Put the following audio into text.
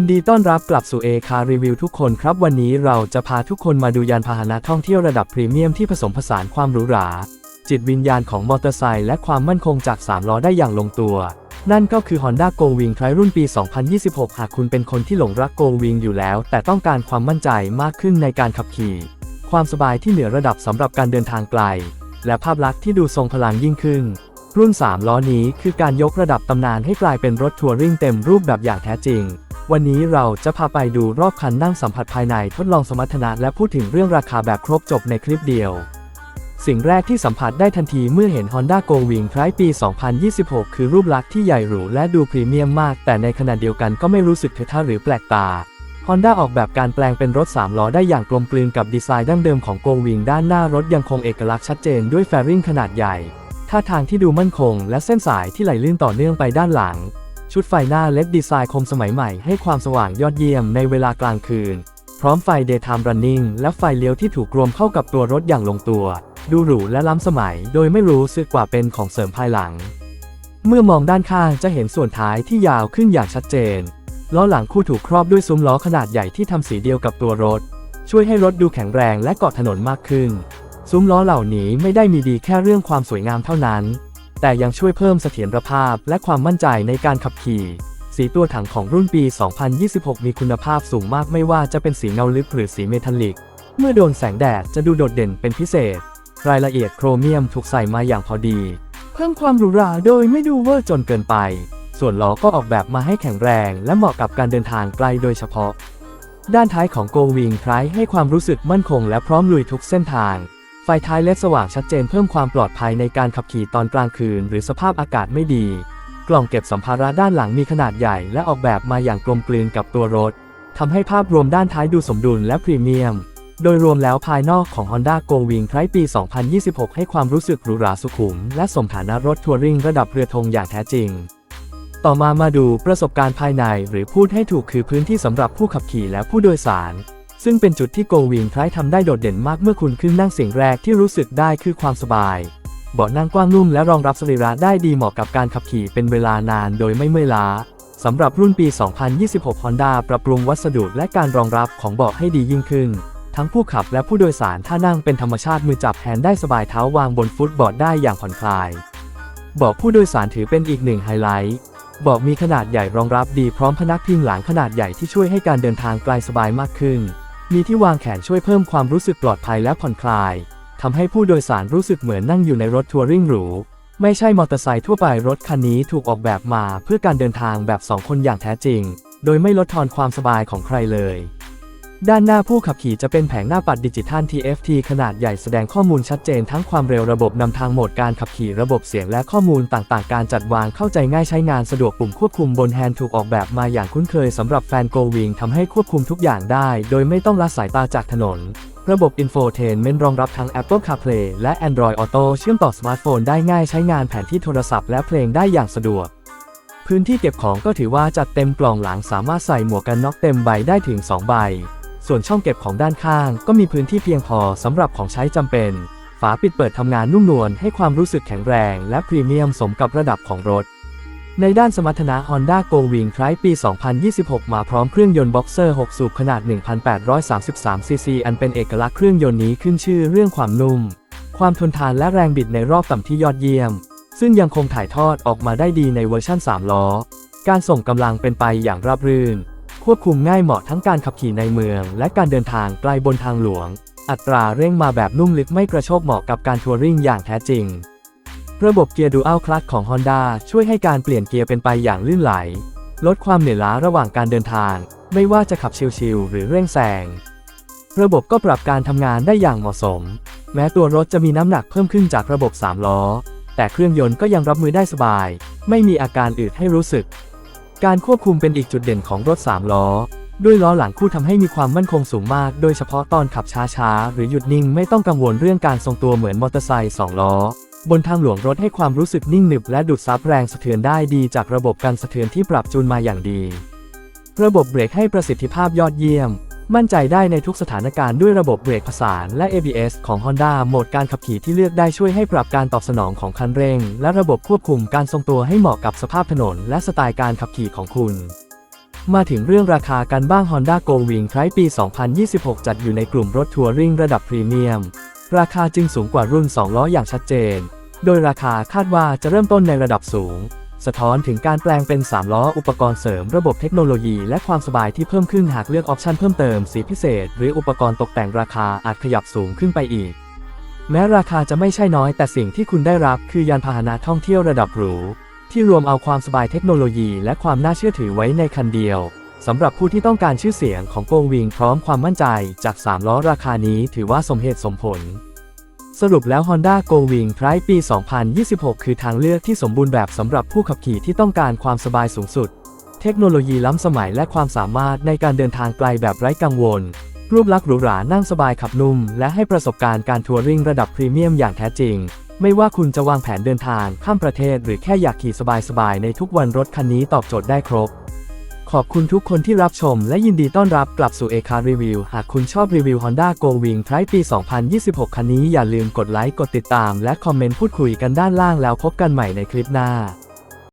ยินดีต้อนรับกลับสู่ A Car Review ทุกคนครับ วันนี้เราจะพาทุกคนมาดูยานพาหนะท่องเที่ยวระดับพรีเมียมที่ผสมผสานความหรูหรา จิตวิญญาณของมอเตอร์ไซค์และความมั่นคงจาก 3 ล้อได้อย่างลงตัว นั่นก็คือ Honda Go Wing Tri รุ่นปี 2026 หากคุณเป็นคนที่หลงรัก Go Wing อยู่แล้ว แต่ต้องการความมั่นใจมากขึ้นในการขับขี่ ความสบายที่เหนือระดับสำหรับการเดินทางไกล และภาพลักษณ์ที่ดูทรงพลังยิ่งขึ้น รุ่น 3 ล้อนี้คือการยกระดับตำนานให้กลายเป็นรถทัวริงเต็มรูปแบบอย่างแท้จริง วันนี้เราจะพาไปดูรอบคันนั่งสัมผัสภายในทดลองสมรรถนะและพูดถึงเรื่องราคาแบบครบจบในคลิปเดียว สิ่งแรกที่สัมผัสได้ทันทีเมื่อเห็น Honda Go Wing Tri ปี 2026 คือรูปลักษณ์ที่ใหญ่หรูและดูพรีเมียมมาก แต่ในขณะเดียวกันก็ไม่รู้สึกเถอะท่าหรือแปลกตา Honda ออกแบบการแปลงเป็นรถ 3 ล้อได้อย่างกลมกลืนกับดีไซน์ดั้งเดิมของ Go Wing ด้านหน้ารถยังคงเอกลักษณ์ชัดเจนด้วยแฟริ่งขนาดใหญ่ท่าทางที่ดูมั่นคงและเส้นสายที่ไหลลื่นต่อเนื่องไปด้านหลัง ชุดไฟหน้าเล็ดดีไซน์คมสมัยใหม่ให้ความสว่างยอดเยี่ยมในเวลากลางคืน พร้อมไฟ Daytime Running และไฟเลี้ยวที่ถูกรวมเข้ากับตัวรถอย่างลงตัว ดูหรูและล้ำสมัยโดยไม่รู้สึกกว่าเป็นของเสริมภายหลัง เมื่อมองด้านข้างจะเห็นส่วนท้ายที่ยาวขึ้นอย่างชัดเจน ล้อหลังคู่ถูกครอบด้วยซุ้มล้อขนาดใหญ่ที่ทำสีเดียวกับตัวรถ ช่วยให้รถดูแข็งแรงและเกาะถนนมากขึ้น ซุ้มล้อเหล่านี้ไม่ได้มีดีแค่เรื่องความสวยงามเท่านั้น แต่ยังช่วยเพิ่มเสถียรภาพและความมั่นใจในการขับขี่ สีตัวถังของรุ่นปี 2026 มีคุณภาพสูงมากไม่ว่าจะเป็นสีเงาลึกหรือสีเมทัลลิก เมื่อโดนแสงแดดจะดูโดดเด่นเป็นพิเศษ รายละเอียดโครเมียมถูกใส่มาอย่างพอดี เพิ่มความหรูหราโดยไม่ดูเวอร์จนเกินไป ส่วนล้อก็ออกแบบมาให้แข็งแรงและเหมาะกับการเดินทางไกลโดยเฉพาะ ด้านท้ายของโกวิงไทรให้ความรู้สึกมั่นคงและพร้อมลุยทุกเส้นทาง ไฟท้ายเลดสว่างชัดเจนเพิ่มความปลอดภัยในการขับขี่ตอนกลางคืน หรือสภาพอากาศไม่ดี กล่องเก็บสัมภาระด้านหลังมีขนาดใหญ่และออกแบบมาอย่างกลมกลืนกับตัวรถทำให้ภาพรวมด้านท้ายดูสมดุลและพรีเมียม โดยรวมแล้วภายนอกของ Honda Go Wing ไทรปี 2026 ให้ความรู้สึกหรูหราสุขุม และสมฐานะรถทัวริงระดับเรือธงอย่างแท้จริง ต่อมามาดูประสบการณ์ภายในหรือพูดให้ถูกคือพื้นที่สำหรับผู้ขับขี่และผู้โดยสาร ซึ่งเป็นจุดที่ Go Wing ไทรทำได้โดดเด่นมากเมื่อคุณขึ้นนั่งสิ่งแรกที่รู้สึกได้คือความสบาย เบาะนั่งกว้างนุ่มและรองรับสรีระได้ดีเหมาะกับการขับขี่เป็นเวลานานโดยไม่เมื่อยล้าสำหรับรุ่นปี 2026 Honda ปรับปรุงวัสดุและการรองรับของเบาะให้ดียิ่งขึ้น ทั้งผู้ขับและผู้โดยสารถ้านั่งเป็นธรรมชาติมือจับแฮนด์ได้สบายเท้าวางบนฟุตบอร์ดได้อย่างผ่อนคลายเบาะผู้โดยสารถือเป็นอีกหนึ่งไฮไลท์เบาะมีขนาดใหญ่รองรับดีพร้อมพนักพิงหลังขนาดใหญ่ที่ช่วยให้การเดินทางไกลสบายมากขึ้น มีที่วางแขนช่วยเพิ่มความรู้สึกปลอดภัยและผ่อนคลาย ทำให้ผู้โดยสารรู้สึกเหมือนนั่งอยู่ในรถทัวริงหรู ไม่ใช่มอเตอร์ไซค์ทั่วไปรถคันนี้ถูกออกแบบมาเพื่อการเดินทางแบบสองคนอย่างแท้จริง โดยไม่ลดทอนความสบายของใครเลย ด้านหน้าผู้ขับขี่จะเป็นแผงหน้าปัดดิจิทัล TFT ขนาดใหญ่แสดงข้อมูลชัดเจนทั้งความเร็วระบบนำทางโหมดการขับขี่ระบบเสียงและข้อมูลต่างๆ การจัดวางเข้าใจง่ายใช้งานสะดวกปุ่มควบคุมบนแฮนด์ถูกออกแบบมาอย่างคุ้นเคยสำหรับแฟนโกวิงทำให้ควบคุมทุกอย่างได้ โดยไม่ต้องละสายตาจากถนน ระบบ Infotainment รองรับทั้ง Apple CarPlay และ Android Auto เชื่อมต่อสมาร์ทโฟนได้ง่ายใช้งานแผนที่โทรศัพท์และเพลงได้อย่างสะดวกพื้นที่เก็บของก็ถือว่าจัดเต็มกล่องหลังสามารถใส่หมวกกันน็อกเต็มใบได้ถึง 2 ใบ ส่วนช่องเก็บของด้านข้าง ก็มีพื้นที่เพียงพอสำหรับของใช้จำเป็น ฝาปิดเปิดทำงานนุ่มนวลให้ความรู้สึกแข็งแรงและพรีเมียมสมกับระดับของรถ ในด้านสมรรถนะ Honda Go Wing Tri ปี 2026 มาพร้อมเครื่องยนต์ Boxer 6 สูบขนาด 1,833 ซีซีอันเป็นเอกลักษณ์เครื่องยนต์นี้ขึ้นชื่อเรื่องความนุ่ม ความทนทานและแรงบิดในรอบต่ำที่ยอดเยี่ยม ซึ่งยังคงถ่ายทอดออกมาได้ดีในเวอร์ชั่น 3 ล้อ การส่งกำลังเป็นไปอย่างราบรื่น ควบคุมง่ายเหมาะทั้งการขับขี่ในเมือง และการเดินทางไกลบนทางหลวง อัตราเร่งมาแบบนุ่มลึกไม่กระโชกเหมาะกับการทัวริงอย่างแท้จริง ระบบเกียร์ดูอัลคลัตของ Honda ช่วยให้การเปลี่ยนเกียร์เป็นไปอย่างลื่นไหล ลดความเหนื่อยล้าระหว่างการเดินทาง ไม่ว่าจะขับชิลๆหรือเร่งแซงระบบก็ปรับการทำงานได้อย่างเหมาะสม แม้ตัวรถจะมีน้ำหนักเพิ่มขึ้นจากระบบ 3 ล้อ แต่เครื่องยนต์ก็ยังรับมือได้สบาย ไม่มีอาการอืดให้รู้สึก การควบคุมเป็นอีกจุดเด่นของรถ 3 ล้อ ด้วยล้อหลังคู่ทำให้มีความมั่นคงสูงมาก โดยเฉพาะตอนขับช้าๆ หรือหยุดนิ่งไม่ต้องกังวลเรื่องการทรงตัวเหมือนมอเตอร์ไซค์2ล้อ บนทางหลวงรถให้ความรู้สึกนิ่งหนึบและดูดซับแรงสะเทือนได้ดีจากระบบกันสะเทือนที่ปรับจูนมาอย่างดี ระบบเบรกให้ประสิทธิภาพยอดเยี่ยม มั่นใจได้ในทุกสถานการณ์ด้วยระบบเบรกผสานและ ABS ของ Honda โหมดการขับขี่ที่เลือกได้ช่วยให้ปรับการตอบสนองของคันเร่ง และระบบควบคุมการทรงตัวให้เหมาะกับสภาพถนน และสไตล์การขับขี่ของคุณ มาถึงเรื่องราคากันบ้าง Honda Go Wing Tribe ปี 2026 จัดอยู่ในกลุ่มรถทัวริงระดับพรีเมียม ราคาจึงสูงกว่ารุ่น 2 ล้ออย่างชัดเจน โดยราคาคาดว่าจะเริ่มต้นในระดับสูง สะท้อนถึงการแปลงเป็น 3 ล้ออุปกรณ์เสริมระบบเทคโนโลยีและความสบายที่เพิ่มขึ้นหากเลือกออปชันเพิ่มเติมสีพิเศษ หรืออุปกรณ์ตกแต่งราคาอาจขยับสูงขึ้นไปอีก แม้ราคาจะไม่ใช่น้อยแต่สิ่งที่คุณได้รับคือยานพาหนะท่องเที่ยวระดับหรูที่รวมเอาความสบายเทคโนโลยีและความน่าเชื่อถือไว้ในคันเดียวสำหรับผู้ที่ต้องการชื่อเสียงของโกวิงพร้อมความมั่นใจจาก 3 ล้อราคานี้ถือว่าสมเหตุสมผล สรุปแล้ว Honda Go Wing Pride ปี 2026 คือทางเลือกที่สมบูรณ์แบบสำหรับผู้ขับขี่ที่ต้องการความสบายสูงสุด เทคโนโลยีล้ำสมัยและความสามารถในการเดินทางไกลแบบไร้กังวล รูปลักษณ์หรูหรานั่งสบายขับนุ่ม และให้ประสบการณ์การทัวริงระดับพรีเมียมอย่างแท้จริง ไม่ว่าคุณจะวางแผนเดินทางข้ามประเทศ หรือแค่อยากขี่สบายๆในทุกวันรถคันนี้ตอบโจทย์ได้ครบ ขอบคุณทุกคนที่รับชมและยินดีต้อนรับกลับสู่เอคารีวิวหากคุณชอบรีวิว Honda Go Wing Pride ปี 2026 คันนี้อย่าลืมกดไลค์ กดติดตาม และคอมเมนต์พูดคุยกันด้านล่างแล้วพบกันใหม่ในคลิปหน้า